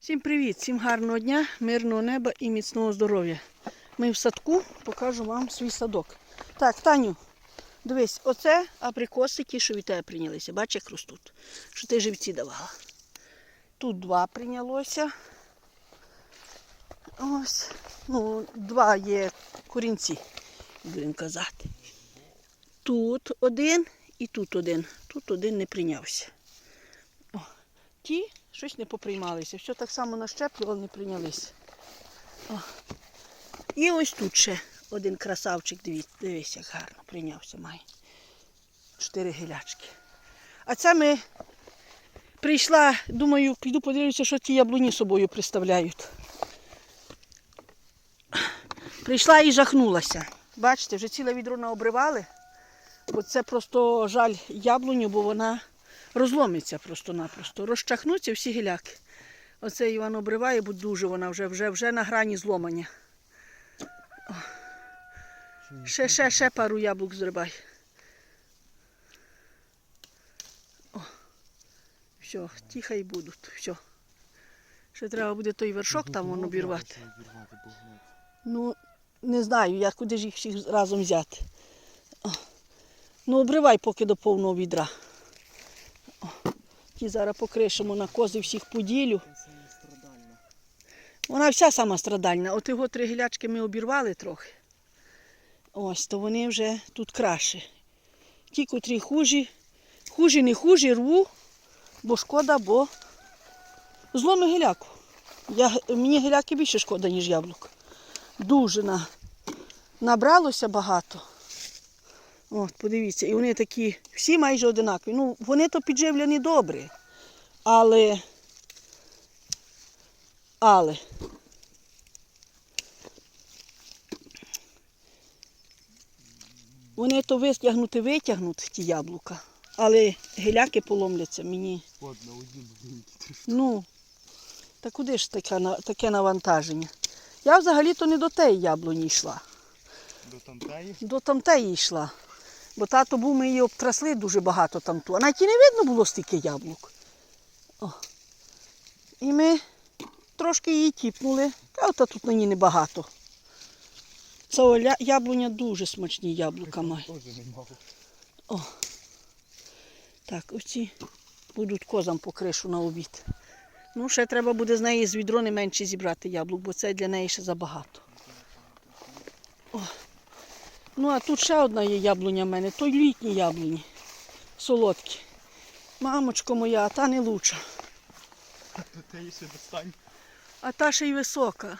Всім привіт, всім гарного дня, мирного неба і міцного здоров'я. Ми в садку покажу вам свій садок. Так, Таню, дивись, оце абрикосики, що від тебе прийнялися. Бачиш, як ростуть, що ти живці давала. Тут два прийнялося. Ось. Ну, два є корінці, будемо казати. Тут один і тут один. Тут один не прийнявся. О, ті щось не поприймалися. Все так само нащеплювали, не прийнялися. О. І ось тут ще один красавчик, дивись, як гарно прийнявся має. Чотири гілячки. А це ми прийшла, думаю, піду подивлюся, що ті яблуні собою представляють. Прийшла і жахнулася. Бачите, вже ціле відро наобривали. Бо це просто жаль яблуню, бо вона розломиться просто-напросто. Розчахнуться всі гіляки. Оце Іван обриває, бо дуже вона вже, вже, вже на грані зломання. Ще, ще, ще пару яблук зрибай. О. Все, ті хай будуть. Все. Ще треба буде той вершок там воно обірвати. Ну, не знаю, я куди ж їх всіх разом взяти. О. Ну, обривай поки до повного відра. Ті зараз покришимо на кози всіх поділю. Вона вся сама страдальна. От його три гілячки ми обірвали трохи. Ось, то вони вже тут краще. Ті, котрі хужі, хужі, не хужі, рву, бо шкода, бо зломи гіляку. Я, мені гіляки більше шкода, ніж яблук. Дуже на, набралося багато. От, подивіться, і вони такі всі майже одинакові. Ну, вони то підживлені добре. Але. Але. Вони то витягнути, витягнуть ті яблука, але гіляки поломляться мені. Ладно. Ну, та куди ж таке, таке навантаження? Я взагалі-то не до теї яблуні йшла. До тамтеї. До тамтеї йшла. Бо тато був, ми її обтрасли дуже багато там ту. А навіть і не видно було стільки яблук. О. І ми трошки її тіпнули. Та от тут на ній небагато. Це оля- яблуня дуже смачні яблука має. О. Так, оці будуть козам по кришу на обід. Ну, ще треба буде з неї з відро не менше зібрати яблук, бо це для неї ще забагато. Ну, а тут ще одна є яблуня в мене, той літні яблуні. Солодкі. Мамочко моя, а та не луча. А та ще й висока.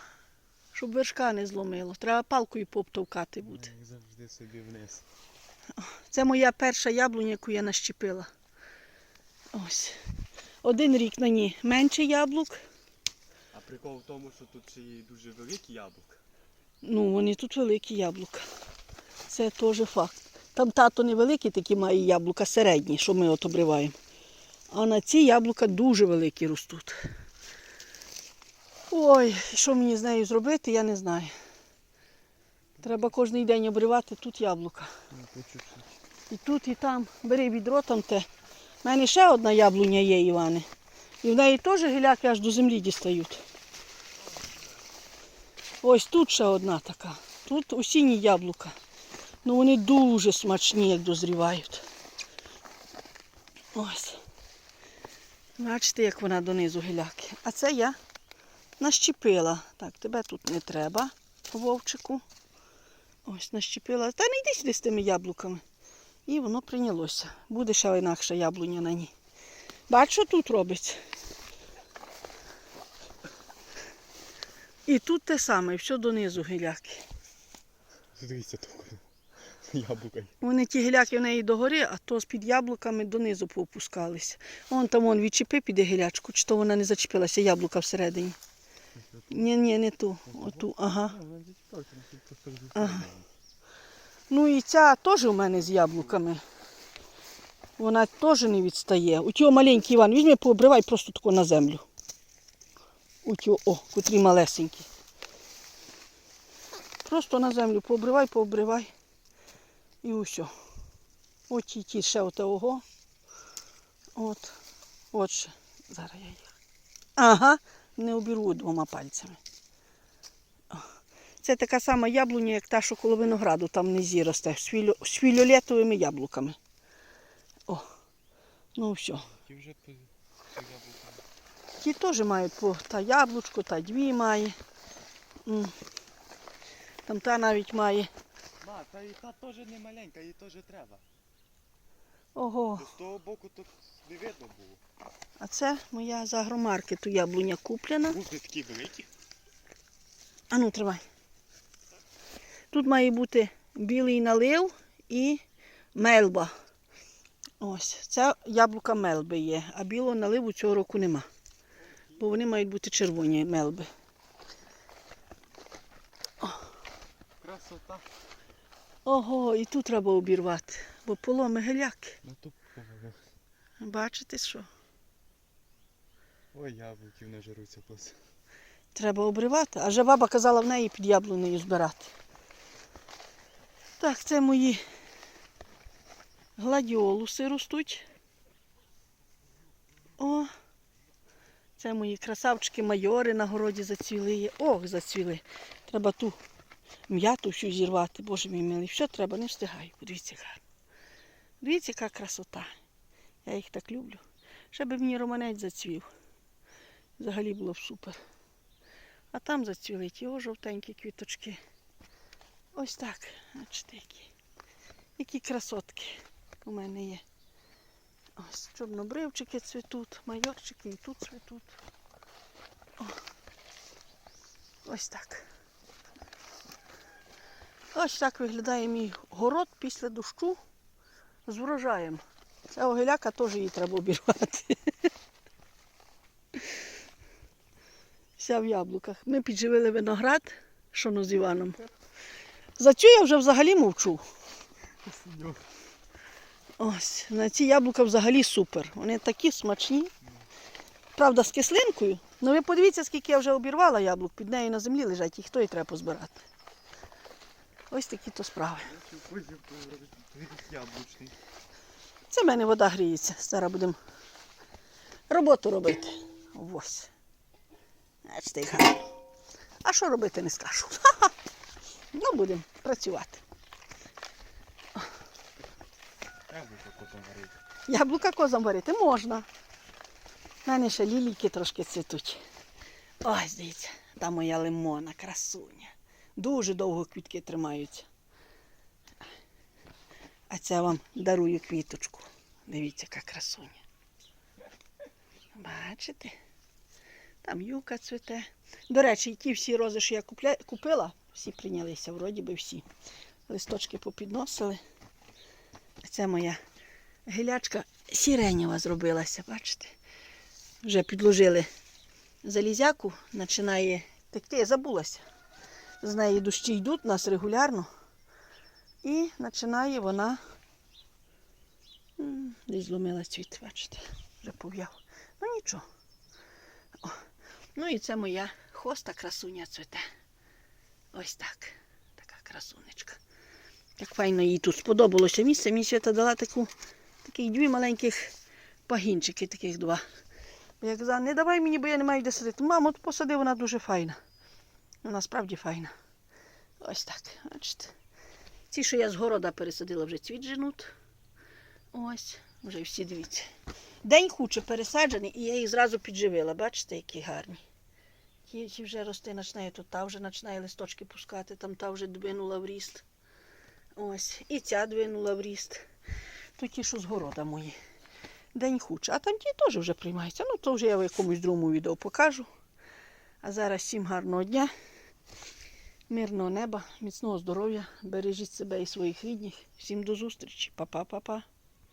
Щоб вершка не зломило. Треба палкою поптовкати буде. Завжди собі вниз. Це моя перша яблуня, яку я нащепила. Ось. Один рік на ній менше яблук. А прикол в тому, що тут ще є дуже великі яблука. Ну, вони тут великі яблука. Це теж факт. Там тато невеликі такі має яблука, середні, що ми от обриваємо. А на ці яблука дуже великі ростуть. Ой, що мені з нею зробити, я не знаю. Треба кожен день обривати тут яблука. Ну. І тут, і там. Бери відро там те. У мене ще одна яблуня є, Іване. І в неї теж гіляки аж до землі дістають. Ось тут ще одна така. Тут осінні яблука. Ну вони дуже смачні, як дозрівають. Ось. Бачите, як вона донизу гіляки. А це я нащепила. Так, тебе тут не треба, вовчику. Ось нащепила. Та не йди сюди з тими яблуками. І воно прийнялося. Буде ще інакша яблуня на ній. Бач, що тут робиться. І тут те саме, і все донизу гіляки. Дивіться таку яблука. Вони ті гіляки в неї догори, а то з-під яблуками донизу поопускалися. Вон там вон відчепи піде гілячку, чи то вона не зачепилася, яблука всередині. Ні, ні, не ту. Оту, ага. Ага. Ну і ця теж у мене з яблуками. Вона теж не відстає. У цього маленький Іван, візьми, пообривай просто тако на землю. У цього, о, котрі малесенькі. Просто на землю пообривай, пообривай. І усе. От ті, ті ще отого. От. От ще. Зараз я їх. Ага. не обірву двома пальцями. Це така сама яблуня, як та, що коло винограду там внизі росте, з, філю... з фіолетовими яблуками. О, ну все. Ті вже по по. Ті теж мають по та яблучко, та дві має. Там та навіть має. Та і та теж не маленька, їй теж треба. Ого. З того боку тут не видно було. А це моя з агромаркету яблуня куплена. Бути такі великі. А ну, тримай. Тут має бути білий налив і мелба. Ось, це яблука мелби є, а білого наливу цього року нема. Бо вони мають бути червоні мелби. Красота. Ого, і тут треба обірвати, бо поломи геляки. Ну то повело. Бачите що? Ой, яблуків нажируться просто. Треба обривати. А вже баба казала в неї під яблунею збирати. Так, це мої гладіолуси ростуть. О, це мої красавчики майори на городі зацвіли. Ох, зацвіли. Треба ту м'яту всю зірвати. Боже мій милий, що треба, не встигаю. Подивіться гарно. Дивіться, яка красота. Я їх так люблю. Ще би мені романець зацвів. Взагалі було б супер. А там зацвіли ті о, жовтенькі квіточки. Ось так. Бачите, які. Які красотки у мене є. Ось чорнобривчики цвітуть, майорчики і тут цвітуть. О. Ось так. Ось так виглядає мій город після дощу з врожаєм. Ця огіляка теж її треба обірвати. Вся в яблуках. Ми підживили виноград, що ну з Іваном. За цю я вже взагалі мовчу. Ось, на ці яблука взагалі супер. Вони такі смачні. Правда, з кислинкою. Ну ви подивіться, скільки я вже обірвала яблук, під нею на землі лежать, їх то і треба позбирати. Ось такі то справи. Це в мене вода гріється. Зараз будемо роботу робити. Ось. А що робити, не скажу. Ну, будемо працювати. Яблуко потім варити. Яблука козам варити можна. У мене ще лілійки трошки цвітуть. Ось, дивіться, та моя лимона, красуня. Дуже довго квітки тримаються. А це вам дарую квіточку. Дивіться, яка красуня. Бачите? Там юка цвіте. До речі, ті всі рози, що я купля... купила, всі прийнялися, вроді би всі. Листочки попідносили. Це моя гілячка сіренєва зробилася, бачите? Вже підложили залізяку, починає текти, я забулася. З неї дощі йдуть нас регулярно. І починає вона. Десь зломила цвіт, бачите, вже пов'яв. Ну нічого. О. Ну і це моя хоста красуня цвіте. Ось так. Така красунечка. Як файно їй тут сподобалося місце. Мені свята дала таку, такі дві маленьких пагінчики, таких два. Бо Я казала, не давай мені, бо я не маю де садити. Мамо, посади, вона дуже файна. Вона справді файна. Ось так. Бачите. Ці, що я з города пересадила, вже цвіт женуть. Ось, вже всі дивіться. День хуче пересаджений, і я їх зразу підживила. Бачите, які гарні. Ті, вже рости починає, тут та вже починає листочки пускати, там та вже двинула в ріст. Ось, і ця двинула в ріст. Тут ті, що з города мої. День хуче. А там ті теж вже приймаються. Ну, то вже я в якомусь другому відео покажу. А зараз всім гарного дня, мирного неба, міцного здоров'я. Бережіть себе і своїх рідних. Всім до зустрічі. Па-па-па-па.